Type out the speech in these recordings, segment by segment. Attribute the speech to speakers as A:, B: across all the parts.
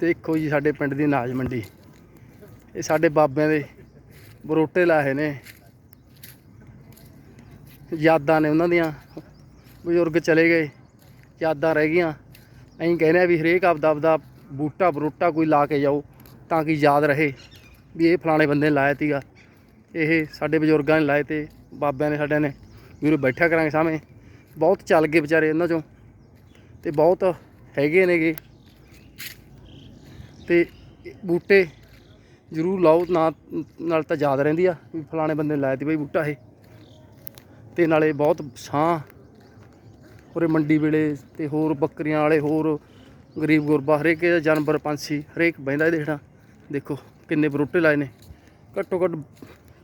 A: ਦੇਖੋ ਜੀ ਸਾਡੇ ਪਿੰਡ ਦੀ ਅਨਾਜ ਮੰਡੀ। ਇਹ ਸਾਡੇ ਬਾਬਿਆਂ ਦੇ ਬਰੋਟੇ ਲਾਏ ਨੇ। ਯਾਦਾਂ ਨੇ ਉਹਨਾਂ ਦੀਆਂ। ਬਜ਼ੁਰਗ ਚਲੇ ਗਏ, ਯਾਦਾਂ ਰਹਿ ਗਈਆਂ। ਅਸੀਂ ਕਹਿੰਦੇ ਆ ਵੀ ਹਰੇਕ ਆਪਦਾ ਆਪਦਾ ਬੂਟਾ ਬਰੋਟਾ ਕੋਈ ਲਾ ਕੇ ਜਾਓ ਤਾਂ ਕਿ ਯਾਦ ਰਹੇ ਵੀ ਇਹ ਫਲਾਣੇ ਬੰਦੇ ਨੇ ਲਾਇਆ ਤੀਗਾ। ਇਹ ਸਾਡੇ ਬਜ਼ੁਰਗਾਂ ਨੇ ਲਾਏ ਤੇ ਬਾਬਿਆਂ ਨੇ ਸਾਡਿਆਂ ਨੇ ਵੀਰੋ ਬੈਠਾ ਕਰਾਂਗੇ ਸਾਹਮਣੇ। ਬਹੁਤ ਚੱਲ ਗਏ ਵਿਚਾਰੇ ਇਹਨਾਂ ਚੋਂ ਤੇ ਬਹੁਤ ਹੈਗੇ ਨੇਗੇ। ਤੇ ਬੂਟੇ ਜ਼ਰੂਰ ਲਾਓ, ਨਾ ਨਾਲ ਤਾਂ ਯਾਦ ਰਹਿੰਦੀ ਆ ਵੀ ਫਲਾਣੇ ਬੰਦੇ ਨੇ ਲਾਇਆ ਤੀ ਬਈ ਬੂਟਾ ਇਹ। ਤੇ ਨਾਲੇ ਬਹੁਤ ਛਾਂ ਉਰੇ ਮੰਡੀ ਵੇਲੇ ਤੇ ਹੋਰ ਬੱਕਰੀਆਂ ਵਾਲੇ, ਹੋਰ ਗਰੀਬ ਗੁਰਬਾ ਹਰੇਕ ਜਾਨਵਰ, ਪੰਛੀ ਹਰੇਕ ਬਹਿੰਦਾ ਇਹਦੇ ਹੇਠਾਂ ਦੇਖੋ ਕਿੰਨੇ ਬਰੋਟੇ ਲਾਏ ਨੇ। ਘੱਟੋ ਘੱਟ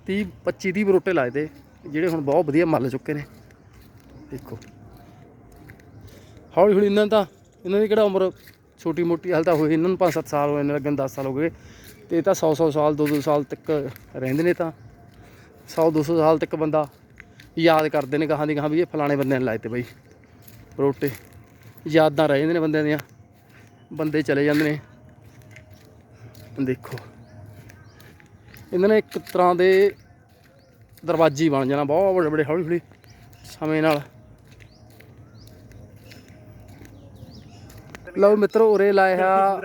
A: 30 25 30 ਬਰੋਟੇ ਲਾਏ ਤੇ ਜਿਹੜੇ ਹੁਣ ਬਹੁਤ ਵਧੀਆ ਮੱਲ ਚੁੱਕੇ ਨੇ। ਦੇਖੋ। ਹੌਲੀ ਹੌਲੀ ਇਹਨਾਂ ਦਾ, ਇਹਨਾਂ ਦੀ ਕਿਹੜਾ ਉਮਰ ਛੋਟੀ ਮੋਟੀ, ਹਾਲ ਤਾਂ ਹੋਈ ਇਹਨਾਂ ਨੂੰ 5-7 ਸਾਲ ਹੋਏ ਨੇ ਲੱਗਣ 10 ਸਾਲ ਹੋ ਗਏ। ਤੇ ਇਹ ਤਾਂ 100-100 ਸਾਲ 2-2 ਸਾਲ ਤੱਕ ਰਹਿੰਦੇ ਨੇ ਤਾਂ। 100-200 ਸਾਲ ਤੱਕ ਬੰਦਾ ਯਾਦ ਕਰਦੇ ਨੇ ਕਹਾਂ ਦੀ ਕਹਾਂ ਵੀ ਇਹ ਫਲਾਣੇ ਬੰਦੇ ਨੇ ਲਾਏ ਤੇ ਬਈ। ਰੋਟੇ, ਯਾਦਾਂ ਰਹਿ ਜਾਂਦੇ ਨੇ ਬੰਦਿਆਂ ਦੀਆਂ। ਬੰਦੇ ਚਲੇ ਜਾਂਦੇ ਨੇ। ਦੇਖੋ। ਇਹਨਾਂ ਨੇ ਇੱਕ ਤਰ੍ਹਾਂ ਦੇ ਦਰਵਾਜ਼ੇ ਬਣ ਜਾਣਾ, ਬਹੁਤ ਵੱਡੇ ਵੱਡੇ ਹੌਲੀ ਹੌਲੀ ਸਮੇਂ ਨਾਲ। ਲਓ ਮਿੱਤਰੋ ਉਰੇ ਲਾਇਆ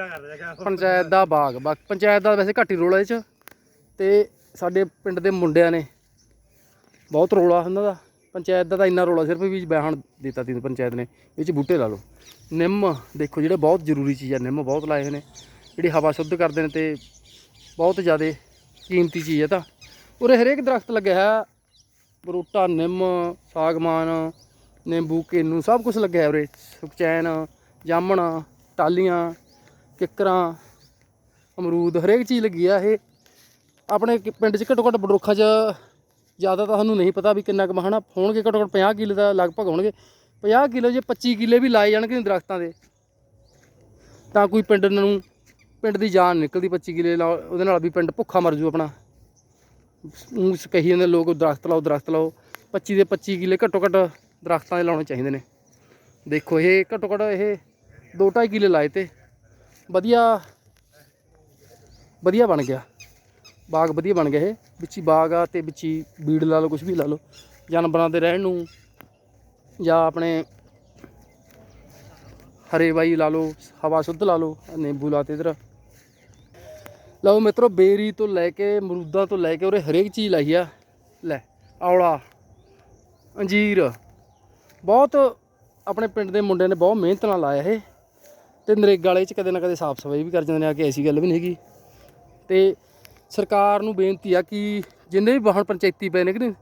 A: ਪੰਚਾਇਤ ਦਾ ਬਾਗ। ਪੰਚਾਇਤ ਦਾ ਵੈਸੇ ਘੱਟ ਹੀ ਰੋਲਾ ਇਹ ਚ। ਤੇ ਸਾਡੇ ਪਿੰਡ ਦੇ ਮੁੰਡਿਆਂ ਨੇ ਬਹੁਤ ਰੋਲਾ ਉਹਨਾਂ ਦਾ। ਪੰਚਾਇਤ ਦਾ ਤਾਂ ਇੰਨਾ ਰੋਲਾ ਸਿਰਫ ਵੀ ਬਿਆਨ ਦਿੱਤਾ ਤੀ ਪੰਚਾਇਤ ਨੇ। ਇਹ ਚ ਬੂਟੇ ਲਾ ਲਓ। ਨਿੰਮ ਦੇਖੋ ਜਿਹੜੇ ਬਹੁਤ ਜ਼ਰੂਰੀ ਚੀਜ਼ ਆ ਨਿੰਮ ਬਹੁਤ ਲਾਏ ਹੋਏ ਨੇ। ਜਿਹੜੀ ਹਵਾ ਸ਼ੁੱਧ ਕਰਦੇ ਨੇ ਤੇ ਬਹੁਤ ਜ਼ਿਆਦਾ ਕੀਮਤੀ ਚੀਜ਼ ਹੈ ਤਾਂ। ਉਰੇ ਹਰੇਕ ਦਰਖਤ ਲੱਗਿਆ ਹੈ ਬਰੂਟਾ ਨਿੰਮ ਸਾਗਮਾਨ ਨਿੰਬੂ ਕੇਨੂ ਸਭ ਕੁਝ ਲੱਗਿਆ ਉਰੇ। ਸੁਖਚੈਨ ਜਾਮਣ ਟਾਲੀਆਂ ਕਿੱਕਰਾਂ, ਅਮਰੂਦ, ਹਰੇਕ ਚੀਜ਼ ਲੱਗੀ ਆ ਇਹ। ਆਪਣੇ ਪਿੰਡ 'ਚ ਘੱਟੋ ਘੱਟ ਬਡਰੁੱਖਾਂ 'ਚ ਜ਼ਿਆਦਾ ਤਾਂ ਸਾਨੂੰ ਨਹੀਂ ਪਤਾ ਵੀ ਕਿੰਨਾ ਕੁ ਮਹਾਣਾ। ਹੋਣਗੇ ਘੱਟੋ ਘੱਟ 50 ਕਿੱਲੇ ਦਾ ਲਗਭਗ ਹੋਣਗੇ। 50 ਕਿੱਲੋ ਜੇ 25 ਕਿੱਲੇ ਵੀ ਲਾਏ ਜਾਣਗੇ ਦਰਖਤਾਂ ਦੇ, ਤਾਂ ਕੋਈ ਪਿੰਡ ਨੂੰ ਪਿੰਡ ਦੀ ਜਾਨ ਨਿਕਲਦੀ 25 ਕਿੱਲੇ ਲਾ ਉਹਦੇ ਨਾਲ ਵੀ ਪਿੰਡ ਭੁੱਖਾ ਮਰ ਜੂ ਆਪਣਾ। ਊਂ ਕਹੀ ਜਾਂਦੇ ਲੋਕ, ਦਰਖਤ ਲਾਓ ਦਰਖਤ ਲਾਓ। 25 ਦੇ 25 ਕਿੱਲੇ ਘੱਟੋ ਘੱਟ ਦਰਖਤਾਂ ਦੇ ਲਾਉਣੇ ਚਾਹੀਦੇ ਨੇ। ਦੇਖੋ ਇਹ ਘੱਟੋ ਘੱਟ ਇਹ 2.5 ਕਿੱਲੇ ਲਾਏ ਤੇ। ਵਧੀਆ। ਵਧੀਆ ਬਣ ਗਿਆ। ਬਾਗ ਵਧੀਆ ਬਣ ਗਿਆ ਇਹ। ਵਿੱਚ ਹੀ ਬਾਗ ਆ ਤੇ ਵਿੱਚ ਹੀ ਬੀੜ ਲਾ ਲਓ ਕੁਝ ਵੀ ਲਾ ਲਓ। ਜਾਨਵਰਾਂ ਦੇ ਰਹਿਣ ਨੂੰ ਜਾਂ ਆਪਣੇ ਹਰੇ ਬਾਈ ਲਾ ਲਓ, ਹਵਾ ਸ਼ੁੱਧ ਲਾ ਲਓ, ਨਿੰਬੂ ਲਾਤੇ ਇਧਰ। ਲਓ ਮਿੱਤਰੋ, ਬੇਰੀ ਤੋਂ ਲੈ ਕੇ ਮਰੂਦਾਂ ਤੋਂ ਲੈ ਕੇ ਉਰੇ ਹਰੇਕ ਚੀਜ਼ ਲਾਈ ਆ। ਲੈ, ਔਲਾ, ਅੰਜੀਰ। ਬਹੁਤ ਆਪਣੇ ਪਿੰਡ ਦੇ ਮੁੰਡਿਆਂ ਨੇ ਬਹੁਤ ਮਿਹਨਤ ਨਾਲ ਲਾਇਆ ਇਹ। ਤੇ ਨਰੇਗਾ ਵਾਲੇ ਚ ਕਦੇ ਨਾ ਕਦੇ ਸਾਫ਼ ਸਫ਼ਾਈ ਵੀ ਕਰ ਜਾਂਦੇ ਨੇ ਆ ਕੇ ਐਸੀ ਗੱਲ ਵੀ ਨਹੀਂ ਹੈਗੀ। ਤੇ ਸਰਕਾਰ ਨੂੰ ਬੇਨਤੀ ਆ ਕਿ ਜਿੰਨੇ ਵੀ ਵਾਹਣ ਪੰਚਾਇਤੀ ਪਏ ਨੇ ਕਿ ਨਹੀਂ,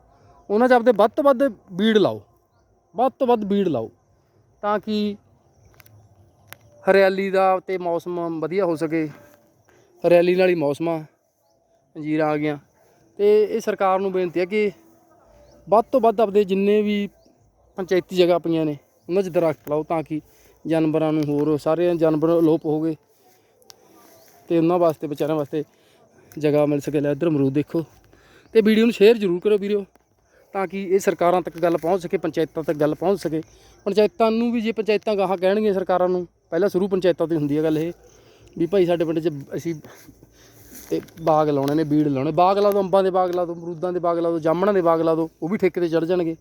A: ਉਹਨਾਂ 'ਚ ਆਪਦੇ ਵੱਧ ਤੋਂ ਵੱਧ ਬੀੜ ਲਾਓ। ਵੱਧ ਤੋਂ ਵੱਧ ਬੀੜ ਲਾਓ ਤਾਂ ਕਿ ਹਰਿਆਲੀ ਦਾ ਤੇ ਮੌਸਮ ਵਧੀਆ ਹੋ ਸਕੇ। ਹਰਿਆਲੀ ਨਾਲ ਹੀ ਮੌਸਮ ਆ, ਅੰਜੀਰਾਂ ਆ ਗਈਆਂ। ਤੇ ਇਹ ਸਰਕਾਰ ਨੂੰ ਬੇਨਤੀ ਹੈ ਕਿ ਵੱਧ ਤੋਂ ਵੱਧ ਆਪਦੇ ਜਿੰਨੇ ਵੀ ਪੰਚਾਇਤੀ ਜਗ੍ਹਾ ਪਈਆਂ ਨੇ, ਉਹਨਾਂ 'ਚ ਦਰਖਤ ਲਾਓ ਤਾਂ ਕਿ ਜਾਨਵਰਾਂ ਨੂੰ ਹੋਰ ਸਾਰੇ ਜਾਨਵਰ ਅਲੋਪ ਹੋ ਗਏ। ਤੇ ਉਹਨਾਂ ਵਾਸਤੇ, ਵਿਚਾਰਿਆਂ ਵਾਸਤੇ ਜਗ੍ਹਾ ਮਿਲ ਸਕੇ। ਲੈ ਇੱਧਰ ਅਮਰੂਦ ਦੇਖੋ। ਤੇ ਵੀਡੀਓ ਨੂੰ ਸ਼ੇਅਰ ਜ਼ਰੂਰ ਕਰੋ ਵੀਡੀਓ ਤਾਂ ਕਿ ਇਹ ਸਰਕਾਰਾਂ ਤੱਕ ਗੱਲ ਪਹੁੰਚ ਸਕੇ, ਪੰਚਾਇਤਾਂ ਤੱਕ ਗੱਲ ਪਹੁੰਚ ਸਕੇ। ਪੰਚਾਇਤਾਂ ਨੂੰ ਵੀ ਜੇ ਪੰਚਾਇਤਾਂ ਗਾਹਾਂ ਕਹਿਣਗੀਆਂ ਸਰਕਾਰਾਂ ਨੂੰ, ਪਹਿਲਾਂ ਸ਼ੁਰੂ ਪੰਚਾਇਤਾਂ ਤੋਂ ਹੀ ਹੁੰਦੀ ਹੈ ਗੱਲ ਇਹ, ਵੀ ਭਾਈ ਸਾਡੇ ਪਿੰਡ 'ਚ ਅਸੀਂ ਤੇ ਬਾਗ ਲਾਉਣੇ ਨੇ, ਬੀੜ ਲਾਉਣੇ। ਬਾਗ ਲਾ ਦੋ, ਅੰਬਾਂ ਦੇ ਬਾਗ ਲਾ ਦੋ, ਅਮਰੂਦਾਂ ਦੇ ਬਾਗ ਲਾ ਦੋ, ਜਾਮਣਾਂ ਦੇ ਬਾਗ ਲਾ ਦੋ, ਉਹ ਵੀ ਠੇਕੇ ਤੇ ਚੜ ਜਾਣਗੇ।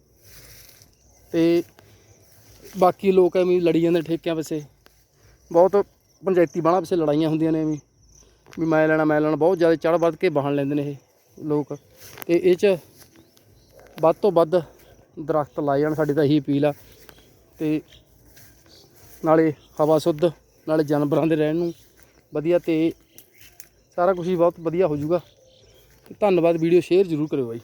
A: ਤੇ ਬਾਕੀ ਲੋਕ ਐਵੇਂ ਹੀ ਲੜੀ ਜਾਂਦੇ ਠੇਕਿਆਂ ਪਿੱਛੇ। ਬਹੁਤ ਪੰਚਾਇਤੀ ਬਾਣਾ ਪਿੱਛੇ ਲੜਾਈਆਂ ਹੁੰਦੀਆਂ ਨੇ ਐਵੇਂ। ਵੀ ਮੈਂ ਲੈਣਾ ਮੈਂ ਲੈਣਾ, ਬਹੁਤ ਜ਼ਿਆਦਾ ਚੜ੍ਹ ਵੱਧ ਕੇ ਬਾਹਣ ਲੈਂਦੇ ਨੇ ਇਹ ਲੋਕ। ਤੇ ਇਹ 'ਚ ਵੱਧ ਤੋਂ ਵੱਧ ਦਰਖਤ ਲਾਏ ਜਾਣ, ਸਾਡੀ ਤਾਂ ਇਹੀ ਅਪੀਲ ਆ। ਤੇ ਨਾਲੇ ਹਵਾ ਸ਼ੁੱਧ, ਨਾਲੇ ਜਾਨਵਰਾਂ ਦੇ ਰਹਿਣ ਨੂੰ ਵਧੀਆ ਤੇ ਸਾਰਾ ਕੁਝ ਹੀ ਬਹੁਤ ਵਧੀਆ ਹੋ ਜਾਊਗਾ ਧੰਨਵਾਦ, ਵੀਡੀਓ ਸ਼ੇਅਰ ਜ਼ਰੂਰ ਕਰਿਓ ਬਾਈ।